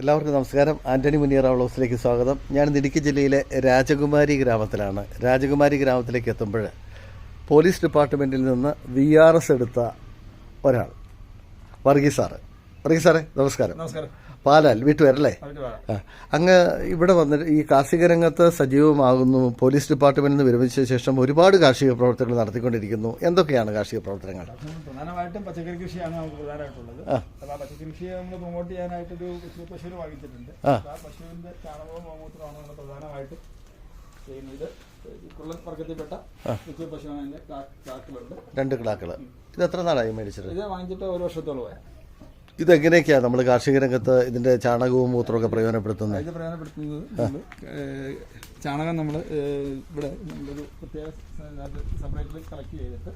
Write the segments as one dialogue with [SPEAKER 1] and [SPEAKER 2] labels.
[SPEAKER 1] എല്ലാവർക്കും നമസ്കാരം. ആന്റണി മുനിയറ ഹൗസിലേക്ക് സ്വാഗതം. ഞാൻ ഇടുക്കി ജില്ലയിലെ രാജകുമാരി ഗ്രാമത്തിലാണ്. രാജകുമാരി ഗ്രാമത്തിലേക്ക് എത്തുമ്പോൾ പോലീസ് ഡിപ്പാർട്ട്മെന്റിൽ നിന്ന് വി ആർ എസ് എടുത്ത ഒരാൾ. വർഗീസ് സാറ്. വർഗീസ് സാറേ നമസ്കാരം.
[SPEAKER 2] നമസ്കാരം.
[SPEAKER 1] പാലാൽ വീട്ടുപേരല്ലേ. അങ്ങ് ഇവിടെ വന്നിട്ട് ഈ കാർഷിക രംഗത്ത് സജീവമാകുന്നു പോലീസ് ഡിപ്പാർട്ട്മെന്റിൽ നിന്ന് വിരമിച്ച ശേഷം ഒരുപാട് കാർഷിക പ്രവർത്തനങ്ങൾ നടത്തിക്കൊണ്ടിരിക്കുന്നു. എന്തൊക്കെയാണ് കാർഷിക പ്രവർത്തനങ്ങൾ?
[SPEAKER 2] പ്രധാനമായിട്ടും പച്ചക്കറി കൃഷിയാണ് നമുക്ക് പ്രധാനമായിട്ടുള്ളത്. ആ. പച്ചക്കറി കൃഷിയെ നമ്മൾ പ്രൊമോട്ട് ചെയ്യാനായിട്ടൊരു പശുവിനെ വാങ്ങിച്ചിട്ടുണ്ട്.
[SPEAKER 1] ആ.
[SPEAKER 2] പശുവിന്റെ ചാണകവും ഗോമൂത്രമാണ് നമ്മൾ പ്രധാനമായിട്ടും ചെയ്യുന്നത്. കുള്ളൻ വർഗത്തിൽപ്പെട്ട പശുവാണ് അതിന്റെ കാക്കിലുണ്ട്
[SPEAKER 1] രണ്ട് ക്ലാക്കുകൾ ഇത് എത്ര നാളായി മേടിച്ചത്
[SPEAKER 2] ഇത് വാങ്ങിച്ചിട്ട് ഒരു വർഷത്തോളമായി.
[SPEAKER 1] ഇതെങ്ങനെയൊക്കെയാണ് നമ്മൾ കാർഷിക രംഗത്ത് ഇതിന്റെ ചാണകവും മൂത്രമൊക്കെ പ്രയോജനപ്പെടുത്തുന്നത്
[SPEAKER 2] ഇത് പ്രയോജനപ്പെടുത്തുന്നത് നമ്മൾ ഏഹ്, ചാണകം നമ്മൾ ഇവിടെ നമ്മളൊരു പ്രത്യേക സെപ്പറേറ്റിൽ കളക്ട് ചെയ്തിട്ട്.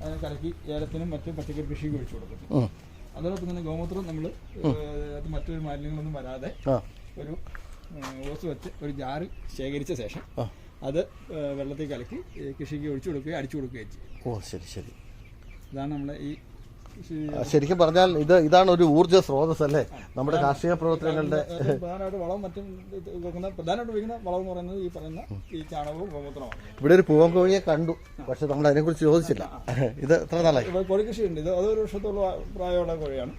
[SPEAKER 2] അതിനെ കലക്കി ഏലത്തിനും മറ്റും പച്ചക്കറി കൃഷിക്ക് ഒഴിച്ചു കൊടുക്കും. അതോടൊപ്പം തന്നെ ഗോമൂത്രം നമ്മൾ അത് മറ്റൊരു മാലിന്യങ്ങളൊന്നും വരാതെ
[SPEAKER 1] ആ
[SPEAKER 2] ഒരു ഓസ് വെച്ച് ഒരു ജാറ് ശേഖരിച്ച ശേഷം
[SPEAKER 1] ആ.
[SPEAKER 2] അത് ഏഹ്, വെള്ളത്തിൽ കലക്കി ഈ കൃഷിക്ക് ഒഴിച്ചു കൊടുക്കുകയും അടിച്ചു കൊടുക്കുകയും ചെയ്യും
[SPEAKER 1] ഓ ശരി ശരി
[SPEAKER 2] ഇതാണ് നമ്മുടെ ഈ
[SPEAKER 1] ശരിക്കും പറഞ്ഞാൽ ഇത് ഇതാണ് ഒരു ഊർജ സ്രോതസ് അല്ലേ? നമ്മുടെ കാർഷിക പ്രവർത്തനങ്ങളുടെ
[SPEAKER 2] ഏറ്റവും പ്രധാനമായിട്ട് വളം മറ്റും പ്രധാനമായിട്ട് ഉപയോഗിക്കുന്ന വളം എന്ന് പറയുന്നത് ഈ പറയുന്ന ഈ ചാണകവും ഗോമൂത്രമാണ്
[SPEAKER 1] ഇവിടെ ഒരു പൂവൻ കോഴിയെ കണ്ടു പക്ഷെ നമ്മൾ അതിനെ കുറിച്ച് ചോദിച്ചില്ല ഇത് എത്ര നാളായി?
[SPEAKER 2] കോഴി കോഴി ഉണ്ട് ഇത് അതൊരു വർഷത്തോളം പ്രായമുള്ള കോഴിയാണ്.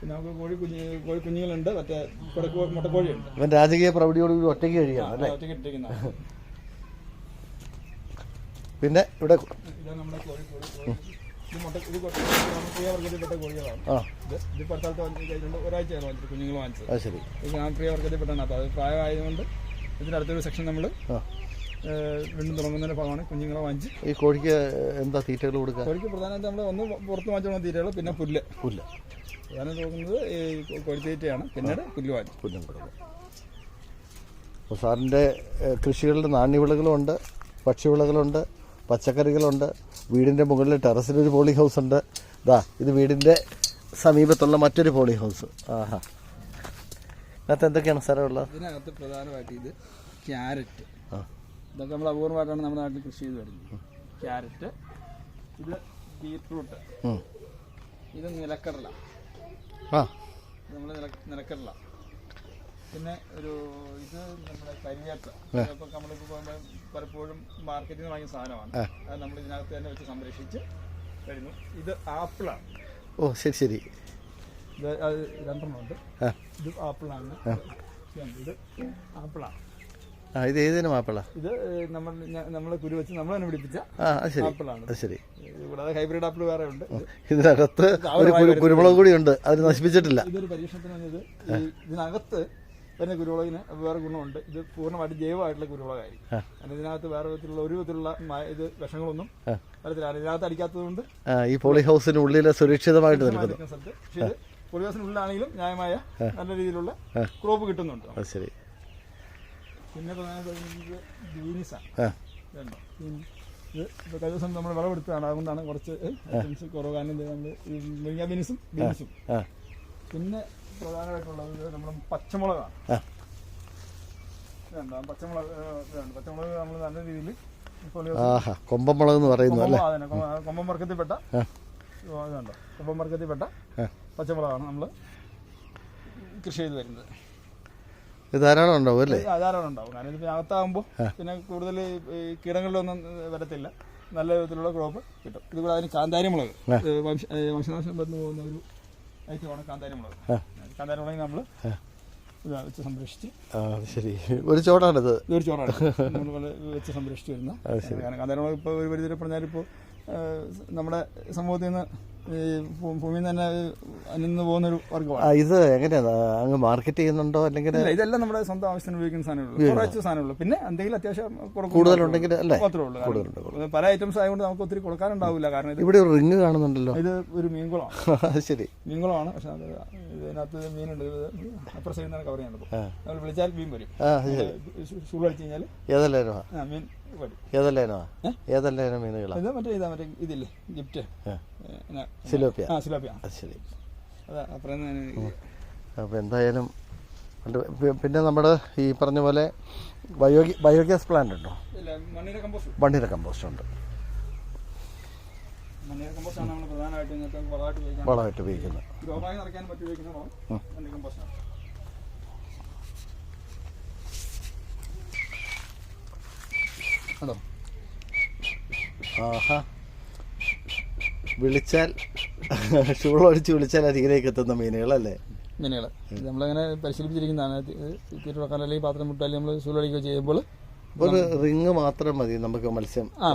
[SPEAKER 2] പിന്നെ നമുക്ക് കോഴി കുഞ്ഞ് കോഴി കുഞ്ഞുങ്ങളുണ്ട്. മറ്റേ കുടക്കോ മുട്ടക്കോഴിയുണ്ട്.
[SPEAKER 1] ഇവൻ രാജകീയ പ്രൗഢിയോടുകൂടി ഒറ്റയ്ക്ക് കഴിയാണ് അല്ലേ?
[SPEAKER 2] ഒറ്റയ്ക്ക് ഇട്ടിരിക്കുന്ന
[SPEAKER 1] പിന്നെ ഇവിടെ
[SPEAKER 2] നമ്മുടെ കോഴി കോഴി
[SPEAKER 1] ശരി.
[SPEAKER 2] ഇത് ഞാൻ പ്രിയ വർഗത്തിൽപ്പെട്ടാണ് അപ്പോൾ അത് പ്രായമായതുകൊണ്ട് ഇതിന്റെ അടുത്തൊരു സെക്ഷൻ നമ്മൾ വീണ്ടും ഭാഗമാണ് കുഞ്ഞുങ്ങളെ വാങ്ങിച്ച്.
[SPEAKER 1] ഈ കോഴിക്ക് എന്താ തീറ്റകൾ കൊടുക്കുക?
[SPEAKER 2] കോഴിക്ക് പ്രധാനമായിട്ട് നമ്മൾ ഒന്ന് പുറത്ത് വാങ്ങിച്ചുള്ള തീറ്റകൾ പിന്നെ പുല്ല്.
[SPEAKER 1] പുല്ല്.
[SPEAKER 2] പ്രധാനം നോക്കുന്നത് ഈ കോഴിത്തീറ്റയാണ്. പിന്നീട് പുല്ല് വാങ്ങിച്ചു.
[SPEAKER 1] പുല്ലും അപ്പോൾ സാറിന്റെ കൃഷികളിൽ നാണ്യവിളകളുണ്ട് ഭക്ഷ്യവിളകളുണ്ട് പച്ചക്കറികളുണ്ട്. വീടിന്റെ മുകളിൽ ടെറസിലൊരു പോളി ഹൗസ് ഉണ്ട്. ഇതാ ഇത് വീടിന്റെ സമീപത്തുള്ള മറ്റൊരു പോളി ഹൗസ് ആഹാ. ഇതിനകത്ത് എന്തൊക്കെയാണ് സ്ഥലമുള്ളത്
[SPEAKER 2] ഇതിനകത്ത് പ്രധാനമായിട്ട് ഇത് ക്യാരറ്റ്. ഇതൊക്കെ നമ്മൾ അപൂർവമായിട്ടാണ് നമ്മുടെ നാട്ടിൽ കൃഷി ചെയ്ത് വരുന്നത്. ക്യാരറ്റ് ഇത് ബീറ്റ്റൂട്ട്. ഇത് നിലക്കടല.
[SPEAKER 1] ആ.
[SPEAKER 2] നമ്മൾ നിലക്കടല. പിന്നെ ഒരു ഇത് നമ്മുടെ കരിവേപ്പ് ഇതൊക്കെ നമ്മളിപ്പോൾ പോകുമ്പോൾ പലപ്പോഴും മാർക്കറ്റിൽ നിന്ന് വാങ്ങിയ സാധനമാണ്. അത് നമ്മൾ ഇതിനകത്ത് തന്നെ വെച്ച് സംരക്ഷിച്ച് വരുന്നു. ഇത് ആപ്പിളാണ്.
[SPEAKER 1] ഓ ശരി ശരി.
[SPEAKER 2] ഇത് അത് രണ്ടെണ്ണം ഉണ്ട്. ഇത് ആപ്പിളാണ്. ഇത് ആപ്പിളാണ്.
[SPEAKER 1] ആ ഇത് ഏതിനും ആപ്പിളാ?
[SPEAKER 2] ഇത് നമ്മൾ നമ്മളെ കുരു വെച്ച് നമ്മൾ തന്നെ പിടിപ്പിച്ച ആപ്പിളാണ്.
[SPEAKER 1] ശരി.
[SPEAKER 2] കൂടാതെ ഹൈബ്രിഡ് ആപ്പിൾ വേറെ ഉണ്ട്.
[SPEAKER 1] ഇതിനകത്ത് ഒരു കുരു- കുരുമുളക് കൂടി ഉണ്ട്. അത് നശിപ്പിച്ചിട്ടില്ല.
[SPEAKER 2] ഇതൊരു പരീക്ഷണത്തിന് വന്നത് ഇതിനകത്ത് വരുന്ന കുരുമുളകിന് വേറെ ഗുണമുണ്ട്. ഇത് പൂർണമായിട്ട് ജൈവമായിട്ടുള്ള കുരുമുളകായിരിക്കും. കാരണം ഇതിനകത്ത് വേറെ വിധത്തിലുള്ള ഒരു വിധത്തിലുള്ള ഇത് വിഷങ്ങളൊന്നും വരത്തില്ല. ഇതിനകത്ത് അടിക്കാത്തതുകൊണ്ട്
[SPEAKER 1] കൊണ്ട് ഈ പോളി ഹൗസിനുള്ളിൽ സുരക്ഷിതമായിട്ട് നിൽക്കുന്നു.
[SPEAKER 2] പക്ഷേ ഇത് പൊളിവാസിനുള്ളിലാണെങ്കിലും ന്യായമായ നല്ല രീതിയിലുള്ള ക്രോപ്പ് കിട്ടുന്നുണ്ട്.
[SPEAKER 1] ശരി.
[SPEAKER 2] പിന്നെ പ്രധാനപ്പെട്ട ബീനിസാണ് ഇത് കഴിഞ്ഞ ദിവസം നമ്മൾ വിളവെടുത്തതാണ്. അതുകൊണ്ടാണ് കുറച്ച് കുറവ് കാരണം നമ്മൾ ബീൻസും പിന്നെ പ്രധാനമായിട്ടുള്ളത് പച്ചമുളകാണ്? പച്ചമുളക് നമ്മൾ നല്ല രീതിയിൽ
[SPEAKER 1] ആഹാ കൊമ്പമുളക് എന്ന് പറയുന്നു അല്ലേ?
[SPEAKER 2] കൊമ്പം വർഗത്തിൽപ്പെട്ട. ഇതുണ്ടോ? കൊമ്പം വർഗത്തിൽപ്പെട്ട. പച്ചമുളകാണ് നമ്മൾ കൃഷി ചെയ്ത് വരുന്നത്.
[SPEAKER 1] ധാരാളം ഉണ്ടാവും അല്ലേ?
[SPEAKER 2] ധാരാളം ഉണ്ടാവും. കാരണം ഇതിപ്പോൾ അകത്താകുമ്പോൾ പിന്നെ കൂടുതൽ കീടങ്ങളിലൊന്നും വരത്തില്ല. നല്ല വിധത്തിലുള്ള ക്രോപ്പ് കിട്ടും. ഇതുകൂടെ അതിന് കാന്താരി മുളക് വംശനാശം വന്നു പോകുന്ന ഒരു ഐറ്റമാണ് കാന്താരി മുളക് നമ്മൾ വെച്ച് സംരക്ഷിച്ച്.
[SPEAKER 1] ശരി. ഒരു ചോടാണിത്.
[SPEAKER 2] ഒരു ചോടാണ്. നമ്മൾ വെച്ച് സംരക്ഷിച്ച് വരുന്ന കാരണം ഇപ്പോൾ ഒരു പരിധി പറഞ്ഞാൽ ഇപ്പോൾ നമ്മുടെ സമൂഹത്തിൽ നിന്ന് ഈ ഭൂമിയിൽ തന്നെ അനിന്ന് പോകുന്ന ഒരു
[SPEAKER 1] വർഗമാണ് ഇത് എങ്ങനെയാണ് അങ്ങ് മാർക്കറ്റ് ചെയ്യുന്നുണ്ടോ അല്ലെങ്കിൽ
[SPEAKER 2] ഇതെല്ലാം നമ്മുടെ സ്വന്തം ആവശ്യത്തിന് ഉപയോഗിക്കുന്ന സാധനങ്ങളുള്ളൂ കുറച്ച് സാധനമുള്ളൂ പിന്നെ എന്തെങ്കിലും അത്യാവശ്യം
[SPEAKER 1] കൂടുതലുണ്ടെങ്കിൽ അല്ലേ?
[SPEAKER 2] മാത്രമേ ഉള്ളൂ. പല ഐറ്റംസ് ആയതുകൊണ്ട് നമുക്ക് ഒത്തിരി കൊടുക്കാനുണ്ടാവില്ല. കാരണം
[SPEAKER 1] ഇവിടെ ഒരു റിങ് കാണുന്നുണ്ടല്ലോ.
[SPEAKER 2] ഇത് ഒരു മീൻകുളമാണ്.
[SPEAKER 1] ശരി.
[SPEAKER 2] മീൻകുളമാണ്. പക്ഷെ ഇതിനകത്ത് മീനുണ്ട്. അപ്പുറ സൈഡിൽ നിന്നാണ് കവർ ചെയ്യുന്നത്
[SPEAKER 1] ആ.
[SPEAKER 2] നമ്മൾ വിളിച്ചാൽ മീൻ വരും. ഷൂൾ അടിച്ച് കഴിഞ്ഞാൽ
[SPEAKER 1] ഏതല്ലേനോ
[SPEAKER 2] ആ മീൻ മറ്റേ ഇതാ മറ്റേ ഇതില്ലേ ഗിഫ്റ്റ്.
[SPEAKER 1] സിലോപ്പിയ.
[SPEAKER 2] ആ സിലോപ്പിയ.
[SPEAKER 1] ശരി. അപ്പോൾ എന്തായാലും പിന്നെ നമ്മുടെ ഈ പറഞ്ഞ പോലെ ബയോ ബയോഗ്യാസ് പ്ലാന്റ് ഉണ്ടോ?
[SPEAKER 2] മണ്ണിര കമ്പോസ്റ്റ്.
[SPEAKER 1] ഉണ്ട്.
[SPEAKER 2] വളമായിട്ട്
[SPEAKER 1] ഉപയോഗിക്കുന്നത്
[SPEAKER 2] ഗ്രോബാഗ് നിറയ്ക്കാൻ പറ്റി ഉപയോഗിക്കുന്ന വളം മണ്ണിര കമ്പോസ്റ്റാണ് അതോ
[SPEAKER 1] ആഹാ. വിളിച്ചാൽ ഷൂളടിച്ച് വിളിച്ചാൽ അരികിലേക്ക് എത്തുന്ന മീനുകളല്ലേ?
[SPEAKER 2] മീനുകൾ നമ്മളങ്ങനെ പരിശീലിപ്പിച്ചിരിക്കുന്നതാണ്. തീരുവക്കാൻ അല്ലെങ്കിൽ പാത്രം മുട്ടാലും നമ്മൾ സൂലടിക്കുകയോ ചെയ്യുമ്പോൾ
[SPEAKER 1] ഒരു റിങ് മാത്രം മതി നമുക്ക് മത്സ്യം
[SPEAKER 2] ആ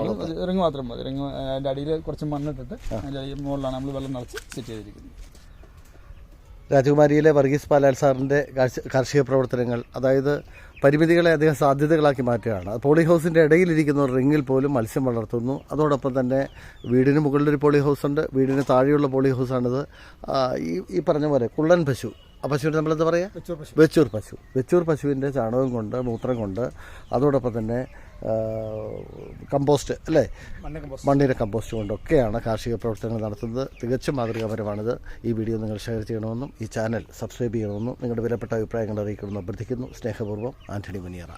[SPEAKER 2] റിങ് മാത്രം മതി. റിങ് അതിന്റെ അടിയിൽ കുറച്ച് മണ്ണിട്ടിട്ട് അതിന്റെ മുകളിലാണ് നമ്മൾ വെള്ളം നിറച്ച് സെറ്റ് ചെയ്തിരിക്കുന്നത്.
[SPEAKER 1] രാജകുമാരിയിലെ വർഗീസ് പാലാൽ സാറിന്റെ കാർഷിക പ്രവർത്തനങ്ങൾ അതായത് പരിമിതികളെ അദ്ദേഹം സാധ്യതകളാക്കി മാറ്റുകയാണ്. പോളി ഹൗസിന്റെ ഇടയിലിരിക്കുന്ന ഒരു റിങ്ങിൽ പോലും മത്സ്യം വളർത്തുന്നു. അതോടൊപ്പം തന്നെ വീടിന് മുകളിലൊരു പോളി ഹൗസ് ഉണ്ട് വീടിന് താഴെയുള്ള പോളി ഹൗസാണിത് ഈ ഈ പറഞ്ഞ പോലെ കുള്ളൻ പശു. ആ പശുവിന് നമ്മളെന്താ പറയുക
[SPEAKER 2] വെച്ചൂർ പശു.
[SPEAKER 1] വെച്ചൂർ പശു. വെച്ചൂർ പശുവിന്റെ ചാണകം കൊണ്ട് മൂത്രം കൊണ്ട് അതോടൊപ്പം തന്നെ കമ്പോസ്റ്റ് അല്ലേ?
[SPEAKER 2] മണ്ണിന്റെ കമ്പോസ്റ്റ്.
[SPEAKER 1] കൊണ്ടൊക്കെയാണ് കാർഷിക പ്രവർത്തനങ്ങൾ നടത്തുന്നത്. തികച്ചും മാതൃകാപരമാണിത്. ഈ വീഡിയോ നിങ്ങൾ ഷെയർ ചെയ്യണമെന്നും ഈ ചാനൽ സബ്സ്ക്രൈബ് ചെയ്യണമെന്നും നിങ്ങളുടെ വിലപ്പെട്ട അഭിപ്രായങ്ങൾ അറിയിക്കണമെന്ന് അഭ്യർത്ഥിക്കുന്നു. സ്നേഹപൂർവം ആന്റണി മുനിയറ.